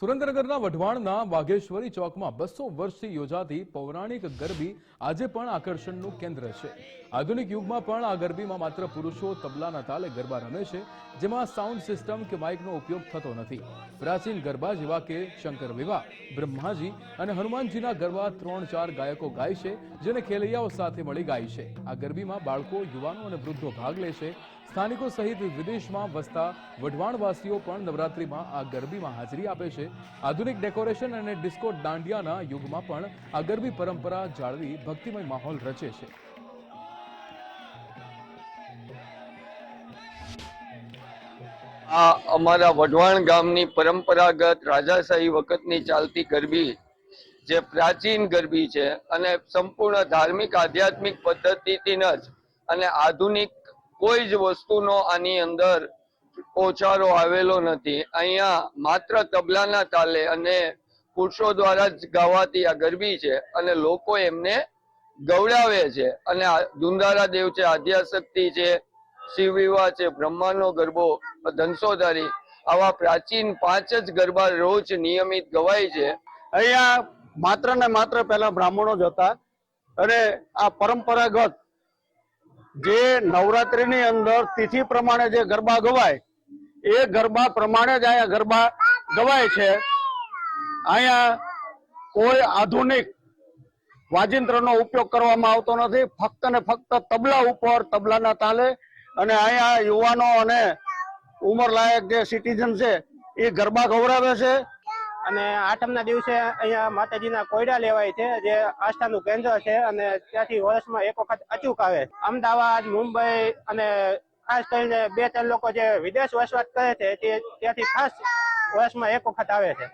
સુરેન્દ્રનગરના વઢવાણના વાઘેશ્વરી ચોકમાં બસો વર્ષથી યોજાતી પૌરાણિક ગરબી આજે પણ આકર્ષણનું કેન્દ્ર છે. આધુનિક યુગમાં પણ આ ગરબીમાં માત્ર પુરુષો તબલાના તાલે ગરબા રમે છે, જેમાં સાઉન્ડ સિસ્ટમ કે માઇકનો ઉપયોગ થતો નથી. પ્રાચીન ગરબા જેવા કે શંકર વિવાહ, બ્રહ્માજી અને હનુમાનજીના ગરબા ત્રણ ચાર ગાયકો ગાય છે, જેને ખેલૈયાઓ સાથે મળી ગાય છે. આ ગરબીમાં બાળકો, યુવાનો અને વૃદ્ધો ભાગ લે છે સ્થાનિકો સહિત વિદેશમાં વસતા વઢવાણવાસીઓ પણ નવરાત્રીમાં આ ગરબીમાં હાજરી આપે છે. આધુનિક ડેકોરેશન અને ડિસ્કો દાંડિયાના યુગમાં પણ આ ગરબી પરંપરા જાળવી ભક્તિમય માહોલ રચે છે. આ અમારા વઢવાણ ગામની પરંપરાગત રાજાશાહી વખતની ચાલતી ગરબી જે પ્રાચીન ગરબી છે અને સંપૂર્ણ ધાર્મિક આધ્યાત્મિક પદ્ધતિથી જ અને આધુનિક કોઈ જ વસ્તુનો આની અંદર ઓછારો આવેલો નથી. અહીંયા માત્ર તબલાના તાલે અને પુરુષો દ્વારા જ ગાવાતી આ ગરબી છે અને લોકો એમને ગવડાવે છે. અને દુંદારા દેવ છે, આદ્યાશક્તિ છે, શિવ વિવાહ છે, બ્રહ્માનો ગરબો ધનસોધારી, આવા પ્રાચીન પાંચ જ ગરબા રોજ નિયમિત ગવાય છે. અહીંયા માત્ર ને માત્ર પહેલા બ્રાહ્મણો જ હતા. અને આ પરંપરાગત જે નવરાત્રીની અંદર તિથિ પ્રમાણે જે ગરબા ગવાય, એ ગરબા પ્રમાણે જ અહીંયા ગરબા ગવાય છે. અહીંયા કોઈ આધુનિક વાજિંત્રનો ઉપયોગ કરવામાં આવતો નથી. ફક્ત ને ફક્ત તબલા ઉપર, તબલાના તાલે. અને અહીંયા યુવાનો અને ઉંમરલાયક જે સિટીઝન છે, એ ગરબા ગૌરાવે છે. અને આઠમના દિવસે અહીંયા માતાજીના કોયડા લેવાય છે, જે આસ્થાનું કેન્દ્ર છે અને ત્યાંથી વર્ષમાં એક વખત અચૂક આવે. અમદાવાદ, મુંબઈ અને ખાસ કરીને બે ત્રણ લોકો જે વિદેશ વસવાટ કરે છે, તે ત્યાંથી ખાસ વર્ષમાં એક વખત આવે છે.